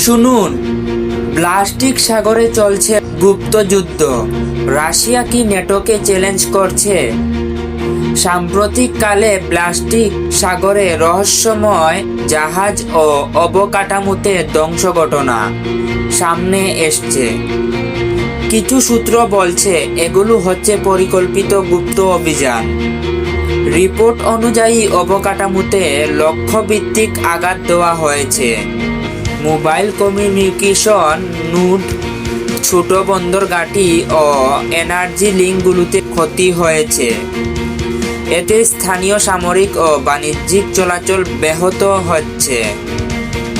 শুনুন। প্লাস্টিক সাগরে চলছে গুপ্ত যুদ্ধ। রাশিয়া কি নেটোকে চ্যালেঞ্জ করছে? সাম্প্রতিককালে প্লাস্টিক সাগরে রহস্যময় জাহাজ ও অবকাঠামোতে ধ্বংস ঘটনা সামনে এসছে। কিছু সূত্র বলছে এগুলো হচ্ছে পরিকল্পিত গুপ্ত অভিযান। রিপোর্ট অনুযায়ী অবকাঠামোতে লক্ষ্যভিত্তিক আঘাত দেওয়া হয়েছে। মোবাইল কমিউনিকেশন নুট ছোট বন্দর ঘাঁটি ও এনার্জি লিঙ্কগুলোতে ক্ষতি হয়েছে। এতে স্থানীয় সামরিক ও বাণিজ্যিক চলাচল ব্যাহত হচ্ছে।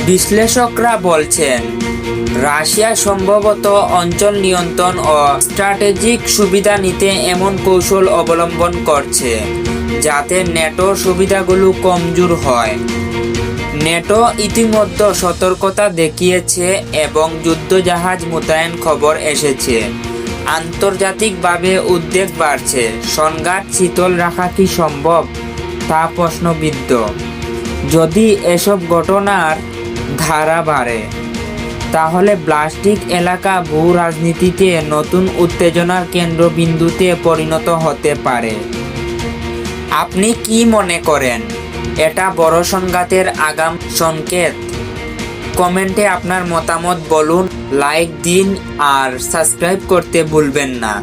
বিশ্লেষকরা বলছেন, রাশিয়া সম্ভবত অঞ্চল নিয়ন্ত্রণ ও স্ট্র্যাটেজিক সুবিধা নিতে এমন কৌশল অবলম্বন করছে, যাতে নেটোর সুবিধাগুলো কমজোর হয়। নেটো ইতিমধ্যে সতর্কতা দেখিয়েছে এবং যুদ্ধজাহাজ মোতায়েন খবর এসেছে। আন্তর্জাতিকভাবে উদ্বেগ বাড়ছে। সংঘাত শীতল রাখা কি সম্ভব? তা প্রশ্নবিদ্ধ। যদি এসব ঘটনার ধারা বাড়ে, তাহলে প্লাস্টিক এলাকা ভূ রাজনীতিতে নতুন উত্তেজনার কেন্দ্রবিন্দুতে পরিণত হতে পারে। আপনি কি মনে করেন? এটা বড় সংঘাতের আগাম সংকেত। কমেন্টে আপনার মতামত বলুন, লাইক দিন আর সাবস্ক্রাইব করতে ভুলবেন না।